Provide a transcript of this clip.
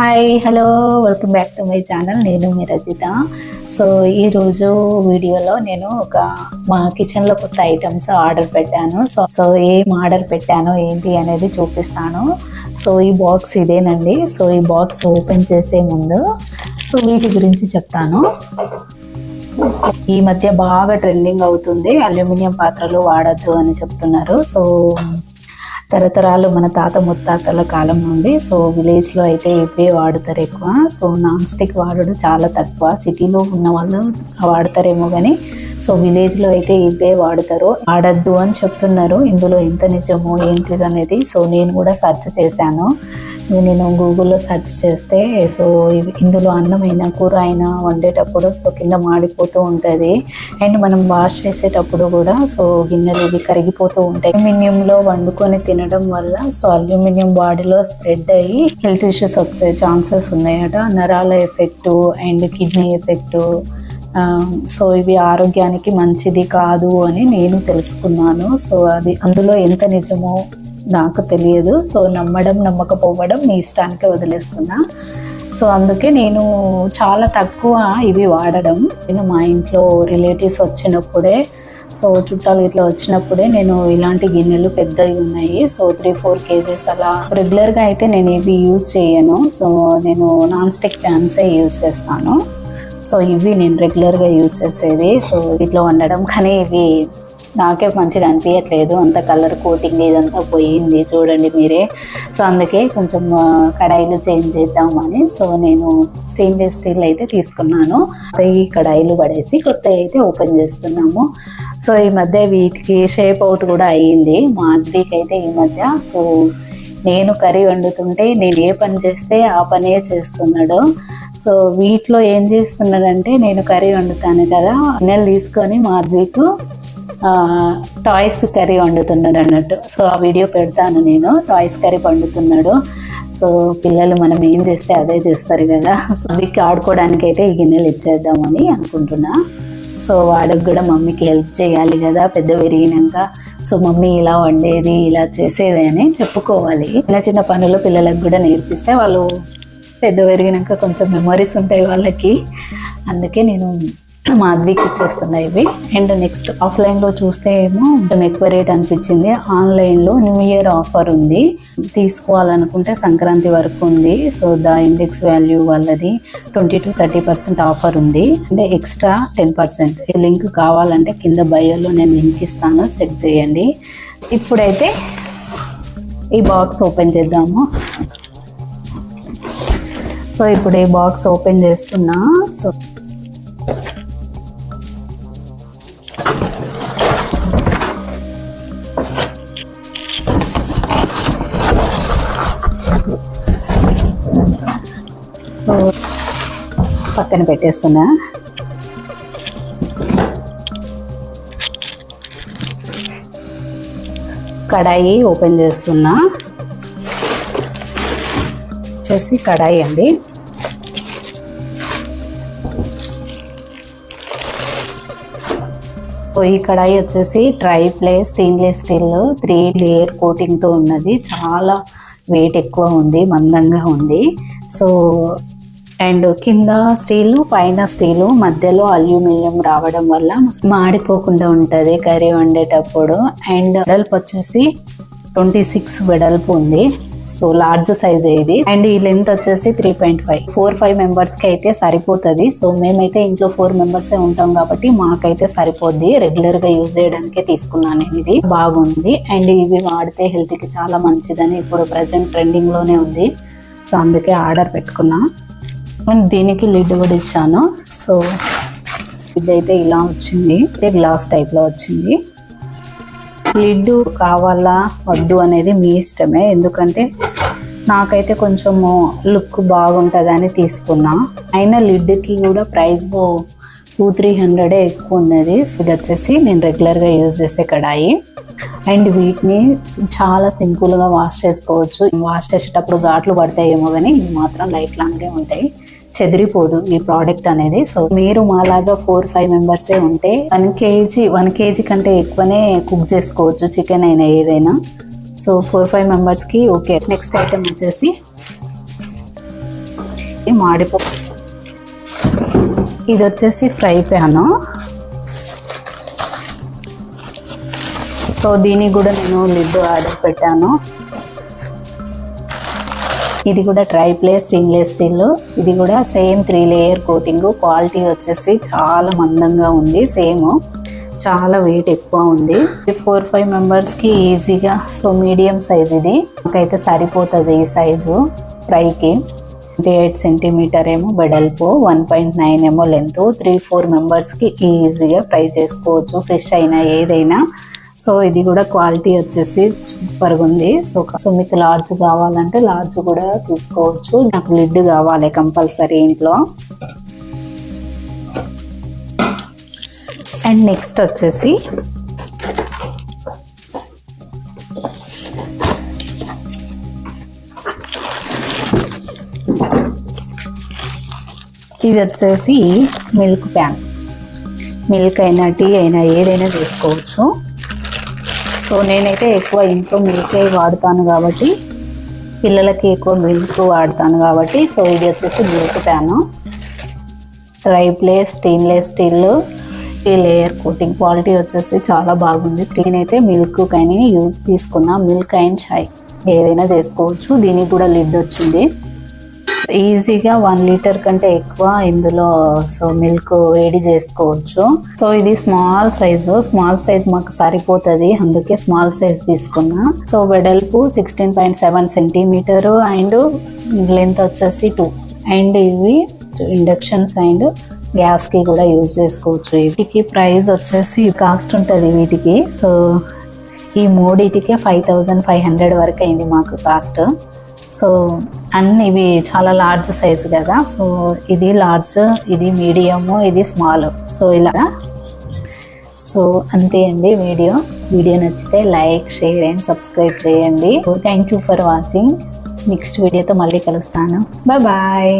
Hi hello welcome back to my channel నేను మీ Rajitha. So ఈరోజు వీడియోలో నేను ఒక మా కిచెన్లో కొత్త ఐటమ్స్ ఆర్డర్ పెట్టాను. సో సో ఏం ఆర్డర్ పెట్టాను ఏంటి అనేది చూపిస్తాను. సో ఈ బాక్స్ ఇదేనండి. సో ఈ బాక్స్ ఓపెన్ చేసే ముందు సో వీటి గురించి చెప్తాను. ఈ మధ్య బాగా ట్రెండింగ్ అవుతుంది. అల్యూమినియం పాత్రలు వాడద్దు అని చెప్తున్నారు. సో తరతరాలు మన తాత ముత్తాతల కాలం నుండి. సో విలేజ్లో అయితే ఇవే వాడతారు ఎక్కువ. సో నాన్ స్టిక్ వాడడం చాలా తక్కువ. సిటీలో ఉన్న వాళ్ళు వాడతారేమో కానీ సో విలేజ్లో అయితే ఇవే వాడతారు వాడద్దు అని చెప్తున్నారు. ఇందులో ఎంత నిజమో ఏంటిది అనేది సో నేను కూడా సెర్చ్ చేశాను. నేను గూగుల్లో సెర్చ్ చేస్తే సో ఇందులో అన్నం అయినా కూర అయినా వండేటప్పుడు సో కింద మాడిపోతూ ఉంటుంది. అండ్ మనం వాష్ చేసేటప్పుడు కూడా సో గిన్నెలు ఇవి కరిగిపోతూ ఉంటాయి. అల్యూమినియంలో వండుకొని తినడం వల్ల సో అల్యూమినియం బాడీలో స్ప్రెడ్ అయ్యి హెల్త్ ఇష్యూస్ వచ్చే ఛాన్సెస్ ఉన్నాయట. నరాల effect and kidney effect. So ఇవి ఆరోగ్యానికి మంచిది కాదు అని నేను తెలుసుకున్నాను. సో అది అందులో ఎంత నిజమో నాకు తెలియదు. సో నమ్మడం నమ్మకపోవడం మీ ఇష్టానికి వదిలేస్తున్నా. సో అందుకే నేను చాలా తక్కువ ఇవి వాడడం. నేను మా ఇంట్లో రిలేటివ్స్ వచ్చినప్పుడే సో చుట్టాలు ఇట్లా వచ్చినప్పుడే నేను ఇలాంటి గిన్నెలు పెద్దవి ఉన్నాయి. సో త్రీ ఫోర్ కేజెస్ అలా. రెగ్యులర్గా అయితే నేను ఇవి యూజ్ చేయను. సో నేను నాన్ స్టిక్ ప్యాన్సే యూజ్ చేస్తాను. సో ఇవి నేను రెగ్యులర్గా యూజ్ చేసేది సో ఇట్లా వండడం కానీ ఇవి నాకే మంచిగా అనిపించట్లేదు అంత కలర్ కోటింగ్ ఇదంతా పోయింది చూడండి మీరే. సో అందుకే కొంచెం కడాయిలు చేంజ్ చేద్దామని. సో నేను స్టెయిన్లెస్ స్టీల్ అయితే తీసుకున్నాను. ఈ కడాయిలు పడేసి కొత్త అయితే ఓపెన్ చేస్తున్నాము. సో ఈ మధ్య వీటికి షేప్ అవుట్ కూడా అయ్యింది మా అయితే ఈ మధ్య. సో నేను కర్రీ వండుతుంటే నేను ఏ పని చేస్తే ఆ పనే చేస్తున్నాడు. సో వీటిలో ఏం చేస్తున్నాడంటే నేను కర్రీ వండుతాను కదా నెల తీసుకొని మార్వీకు టాయ్స్ కర్రీ వండుతున్నాడు అన్నట్టు. సో ఆ వీడియో పెడతాను నేను. టాయ్స్ కర్రీ వండుతున్నాడు సో పిల్లలు మనం ఏం చేస్తే అదే చేస్తారు కదా. సో వీక్ ఆడుకోవడానికి అయితే ఈ గిన్నెలు ఇచ్చేద్దామని అనుకుంటున్నా. సో వాడికి కూడా మమ్మీకి హెల్ప్ చేయాలి కదా. పెద్ద పెరిగినాక. సో మమ్మీ ఇలా వండేది ఇలా చేసేది అని చెప్పుకోవాలి. చిన్న చిన్న పనులు పిల్లలకు కూడా నేర్పిస్తే వాళ్ళు పెద్ద పెరిగినాక కొంచెం మెమరీస్ ఉంటాయి వాళ్ళకి. అందుకే నేను మాధవికి ఇచ్చేస్తున్నాయి ఇవి. అండ్ నెక్స్ట్ ఆఫ్లైన్లో చూస్తే ఏమో కొంచెం ఎక్కువ రేట్ అనిపించింది. ఆన్లైన్లో న్యూ ఇయర్ ఆఫర్ ఉంది. తీసుకోవాలనుకుంటే సంక్రాంతి వరకు ఉంది. సో ద ఇండెక్స్ వాల్యూ వాళ్ళది twenty two thirty percent offer ఉంది. అంటే ఎక్స్ట్రా టెన్ పర్సెంట్ ఈ లింక్ కావాలంటే కింద బయోలో నేను లింక్ ఇస్తాను. చెక్ చేయండి. ఇప్పుడైతే ఈ బాక్స్ ఓపెన్ చేద్దాము. సో ఇప్పుడు ఈ బాక్స్ ఓపెన్ చేస్తున్నా. సో పక్కన పెట్టేస్తున్నా. కడాయి ఓపెన్ చేస్తున్నా. వచ్చేసి కడాయి అండి. సో ఈ కడాయి వచ్చేసి tri ply stainless steel three layer కోటింగ్తో ఉన్నది. చాలా వెయిట్ ఎక్కువ ఉంది మందంగా ఉంది. సో అండ్ కింద స్టీల్ పైన స్టీల్ మధ్యలో అల్యూమినియం రావడం వల్ల మాడిపోకుండా ఉంటుంది కర్రీ వండేటప్పుడు. అండ్ వెడల్పు వచ్చేసి ట్వంటీ సిక్స్ వెడల్పు ఉంది. సో లార్జ్ సైజ్ ఇది అండ్ ఈ లెంత్ వచ్చేసి three point five. Four five మెంబర్స్కి అయితే సరిపోతుంది. సో మేమైతే ఇంట్లో ఫోర్ మెంబర్స్ ఉంటాం కాబట్టి మాకైతే సరిపోద్ది. రెగ్యులర్గా యూజ్ చేయడానికే తీసుకున్నాను నేను ఇది. బాగుంది. అండ్ ఇవి వాడితే హెల్త్కి చాలా మంచిదని ఇప్పుడు ప్రజెంట్ ట్రెండింగ్లోనే ఉంది. సో అందుకే ఆర్డర్ పెట్టుకున్నా. అండ్ దీనికి లిడ్ కూడా ఇచ్చాను. సో ఇదైతే ఇలా వచ్చింది. అయితే గ్లాస్ టైప్లో వచ్చింది. లిడ్ కావాలా వద్దు అనేది మీ ఇష్టమే. ఎందుకంటే నాకైతే కొంచెము లుక్ బాగుంటుందని తీసుకున్నా. అయినా లిడ్కి కూడా ప్రైస్ టూ త్రీ హండ్రెడే ఎక్కువ ఉన్నది సో ఇది వచ్చేసి నేను రెగ్యులర్గా యూజ్ చేసే కడాయి. అండ్ వీటిని చాలా సింపుల్గా వాష్ చేసుకోవచ్చు. వాష్ చేసేటప్పుడు ఘాట్లు పడతాయేమో కానీ ఇవి మాత్రం లైఫ్ లాంగ్గా ఉంటాయి. చెదిరిపోదు ఈ ప్రోడక్ట్ అనేది. సో మీరు మాలాగా ఫోర్ ఫైవ్ మెంబర్సే ఉంటే వన్ కేజీ వన్ కేజీ కంటే ఎక్కువనే కుక్ చేసుకోవచ్చు చికెన్ అయినా ఏదైనా. సో ఫోర్ ఫైవ్ మెంబర్స్కి ఓకే నెక్స్ట్ ఐటమ్ వచ్చేసి మాడిపప్పు. ఇది వచ్చేసి ఫ్రై ప్యాను. సో దీనికి కూడా నేను లిడ్ ఆర్డర్ పెట్టాను. ఇది కూడా ట్రై ప్లే స్టెయిన్లెస్ స్టీల్. ఇది కూడా same three layer coating. Quality వచ్చేసి చాలా మందంగా ఉంది సేమ్. చాలా వెయిట్ ఎక్కువ ఉంది. ఫోర్ ఫైవ్ మెంబర్స్కి ఈజీగా సో మీడియం సైజ్ ఇది. నాకైతే సరిపోతుంది ఈ సైజు ఫ్రైకి. ట్వంటీ ఎయిట్ సెంటీమీటర్ ఏమో వెడల్పు వన్ పాయింట్ నైన్ ఏమో లెంత్ త్రీ ఫోర్ మెంబర్స్కి ఈజీగా ఫ్రై చేసుకోవచ్చు ఫిష్ అయినా ఏదైనా. సో ఇది కూడా క్వాలిటీ వచ్చేసి సూపర్గా ఉంది సో సో మీకు లార్జ్ కావాలంటే లార్జ్ కూడా తీసుకోవచ్చు. నాకు లిడ్ కావాలి కంపల్సరీ ఇంట్లో. అండ్ నెక్స్ట్ వచ్చేసి ఇది వచ్చేసి మిల్క్ ప్యాన్. మిల్క్ అయినా టీ అయినా ఏదైనా చేసుకోవచ్చు. సో నేనైతే ఎక్కువ ఇంట్లో మిల్కే వాడతాను కాబట్టి పిల్లలకి ఎక్కువ మిల్క్ వాడతాను కాబట్టి సో ఇది వచ్చేసి milk pan. Tri ply stainless steel ఈ లేయర్ కోటింగ్. క్వాలిటీ వచ్చేసి చాలా బాగుంది. నేనైతే మిల్క్ కానీ యూజ్ తీసుకున్నా. మిల్క్ అండ్ చాయ్ ఏదైనా చేసుకోవచ్చు. దీనికి కూడా లిడ్ వచ్చింది. ఈజీగా వన్ లీటర్ కంటే ఎక్కువ ఇందులో సో మిల్క్ వేడి చేసుకోవచ్చు. సో ఇది స్మాల్ సైజు స్మాల్ సైజ్ మాకు సరిపోతుంది. అందుకే స్మాల్ సైజ్ తీసుకున్నా. సో వెడల్పు sixteen point seven centimetre and length వచ్చేసి టూ. అండ్ ఇవి ఇండక్షన్స్ అండ్ గ్యాస్కి కూడా యూజ్ చేసుకోవచ్చు. వీటికి ప్రైస్ వచ్చేసి కాస్ట్ ఉంటుంది వీటికి. సో ఈ మూడిటికే ఫైవ్ థౌజండ్ ఫైవ్ హండ్రెడ్ వరకు అయింది మాకు కాస్ట్. సో అన్ని ఇవి చాలా లార్జ్ సైజ్ కదా. సో ఇది లార్జ్ ఇది మీడియము ఇది స్మాల్ సో ఇలా. సో అంతే అండి వీడియో. వీడియో నచ్చితే లైక్ షేర్ అండ్ సబ్స్క్రైబ్ చేయండి. Thank you for watching next వీడియోతో మళ్ళీ కలుస్తాను. బాయ్